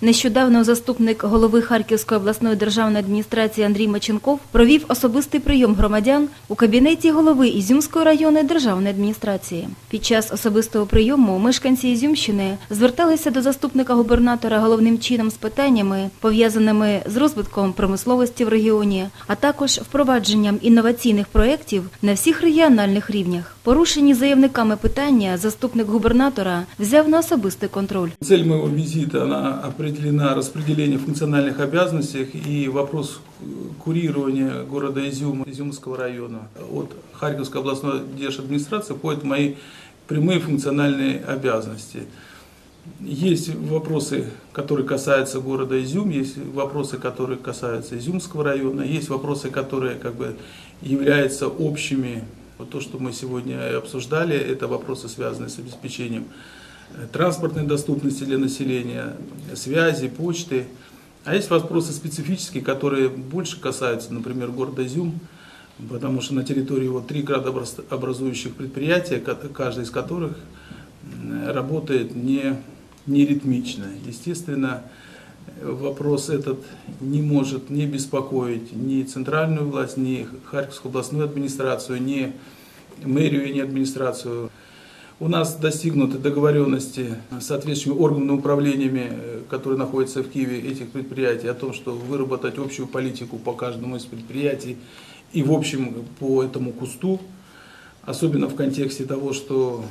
Нещодавно заступник голови Харківської обласної державної адміністрації Андрій Маченков провів особистий прийом громадян у кабінеті голови Ізюмської районної державної адміністрації. Під час особистого прийому мешканці Ізюмщини зверталися до заступника губернатора головним чином з питаннями, пов'язаними з розвитком промисловості в регіоні, а також впровадженням інноваційних проєктів на всіх регіональних рівнях. Порушені заявниками питання заступник губернатора взяв на особистий контроль. Цель моего визита, она определена распределением функциональных обязанностей и вопрос курирования города Изюма, Изюмского района от Харьковской областной держадминистрации входит в мои прямые функциональные обязанности. Есть вопросы, которые касаются города Изюм, есть вопросы, которые касаются Изюмского района, есть вопросы, которые как бы являются общими. Вот то, что мы сегодня обсуждали, это вопросы, связанные с обеспечением э, транспортной доступности для населения, связи, почты. А есть вопросы специфические, которые больше касаются, например, города Изюм, потому что на территории его три градообразующих предприятия, ка- каждое из которых работает не, не ритмично. Естественно, вопрос этот не может не беспокоить ни центральную власть, ни Харьковскую областную администрацию, ни мэрию, ни администрацию. У нас достигнуты договоренности с соответствующими органами управлениями, э, которые находятся в Киеве, этих предприятий, о том, что выработать общую политику по каждому из предприятий и в общем по этому кусту, особенно в контексте того, что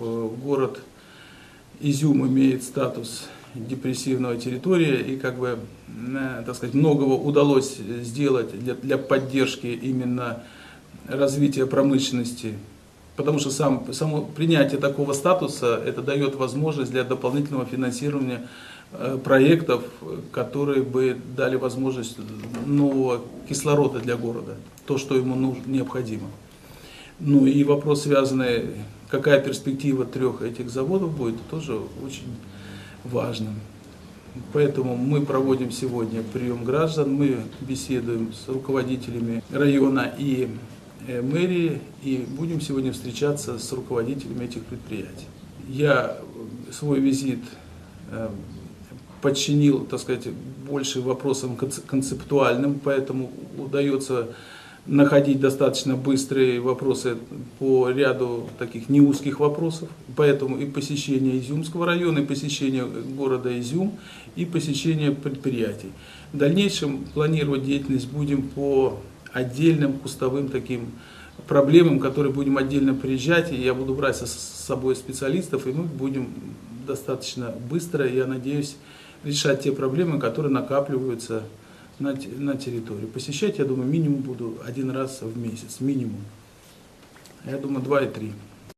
э, город Изюм имеет статус депрессивного территория и как бы, э, так сказать, многого удалось сделать для, для поддержки именно развития промышленности. Потому что сам, само принятие такого статуса это дает возможность для дополнительного финансирования э, проектов, которые бы дали возможность нового кислорода для города, то, что ему нужно, необходимо. Ну и вопрос, связанный, какая перспектива трех этих заводов будет, тоже очень важным. Поэтому мы проводим сегодня прием граждан, мы беседуем с руководителями района и э, мэрии и будем сегодня встречаться с руководителями этих предприятий. Я э, свой визит э, подчинил, так сказать, больше вопросам конце- концептуальным, поэтому удается находить достаточно быстрые вопросы по ряду таких неузких вопросов. Поэтому и посещение Изюмского района, и посещение города Изюм, и посещение предприятий. В дальнейшем планировать деятельность будем по отдельным кустовым таким проблемам, которые будем отдельно приезжать, и я буду брать с собой специалистов, и мы будем достаточно быстро, я надеюсь, решать те проблемы, которые накапливаются на, на территории. Посещать, я думаю, минимум буду один раз в месяц, минимум. Я думаю, два и три.